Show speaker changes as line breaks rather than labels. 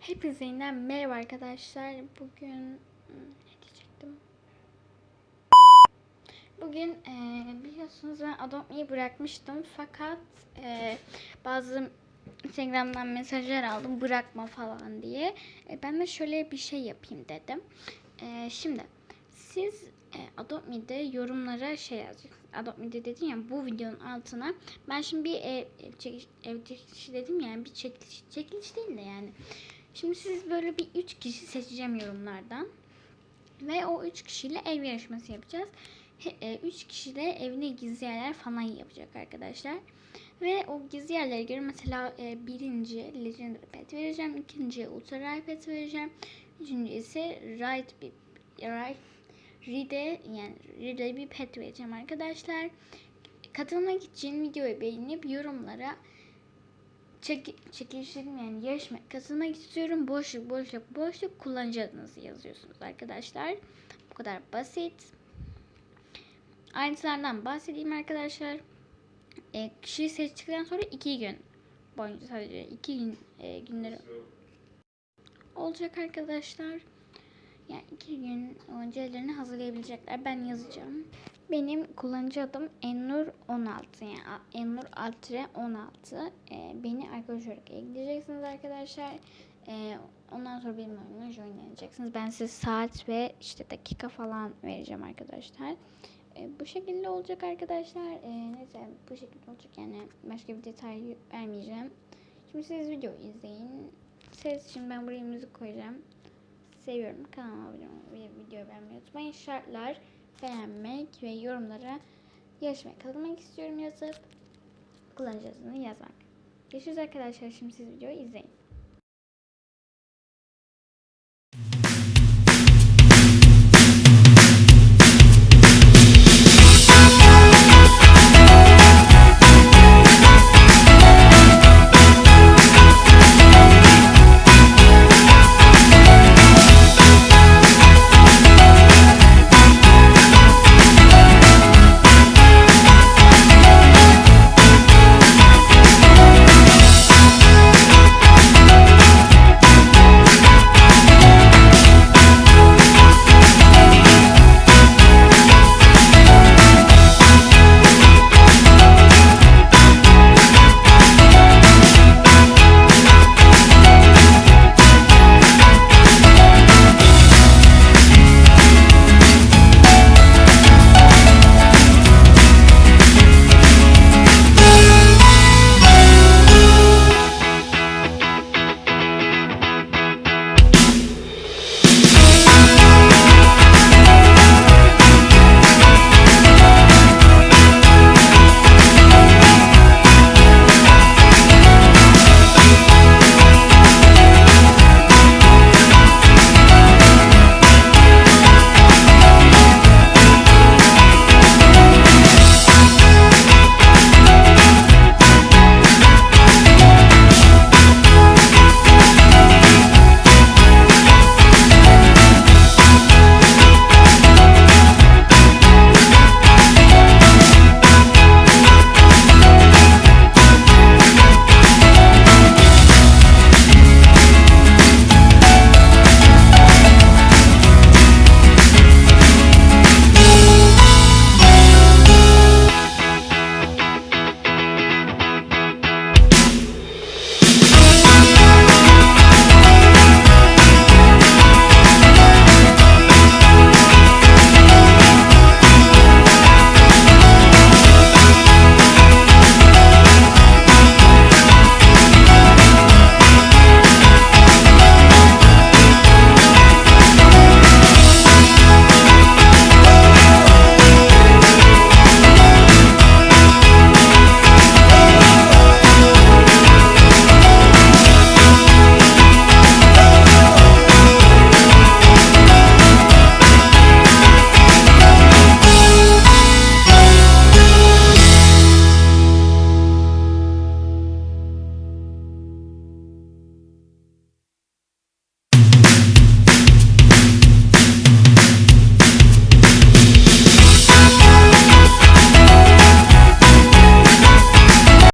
Hepinize yeniden merhaba arkadaşlar. Bugün hmm, ne diyecektim? Bugün eee, biliyorsunuz ben Adopt bırakmıştım fakat eee, bazı Instagram'dan mesajlar aldım bırakma falan diye. E, ben de şöyle bir şey yapayım dedim. Eee, şimdi siz e, Adopt Me'de yorumlara şey yazacaksınız. Adopt Me'de dedim ya bu videonun altına ben şimdi bir ev, ev, çekiş, ev çekilişi dedim yani bir çekiliş, çekiliş değil de yani. Şimdi siz böyle bir üç kişi seçeceğim yorumlardan. Ve o üç kişiyle ev yarışması yapacağız. He- e, Üç kişi de evine gizli yerler falan yapacak arkadaşlar. Ve o gizli yerlere göre mesela e, birinci Legendary Pet vereceğim. ikinciye Ultra Rare Pet vereceğim. Üçüncü ise Right bir Right Ride yani Ride bir pet vereceğim arkadaşlar. Katılmak için videoyu beğenip yorumlara çek, çekilişlerim yani yarışma katılmak istiyorum. Boşluk boşluk boşluk kullanıcı adınızı yazıyorsunuz arkadaşlar. Bu kadar basit. Ayrıntılardan bahsedeyim arkadaşlar. E, kişiyi seçtikten sonra iki gün boyunca sadece iki gün e, günleri olacak arkadaşlar. Yani iki gün önce ellerini hazırlayabilecekler. Ben yazacağım. Benim kullanıcı adım Ennur16 yani A- Ennur Altre 16. Ee, beni arkadaş olarak ekleyeceksiniz arkadaşlar. Ee, ondan sonra benim oyunuma joinleneceksiniz. Ben size saat ve işte dakika falan vereceğim arkadaşlar. Ee, bu şekilde olacak arkadaşlar. Ee, neyse bu şekilde olacak yani başka bir detay vermeyeceğim. Şimdi siz videoyu izleyin. Ses için ben buraya müzik koyacağım. Seviyorum. Kanalıma abone olmayı videoyu beğenmeyi unutmayın. Şartlar beğenmek ve yorumlara yarışmaya katılmak istiyorum yazıp kullanıcı yazmak. Görüşürüz arkadaşlar. Şimdi siz videoyu izleyin.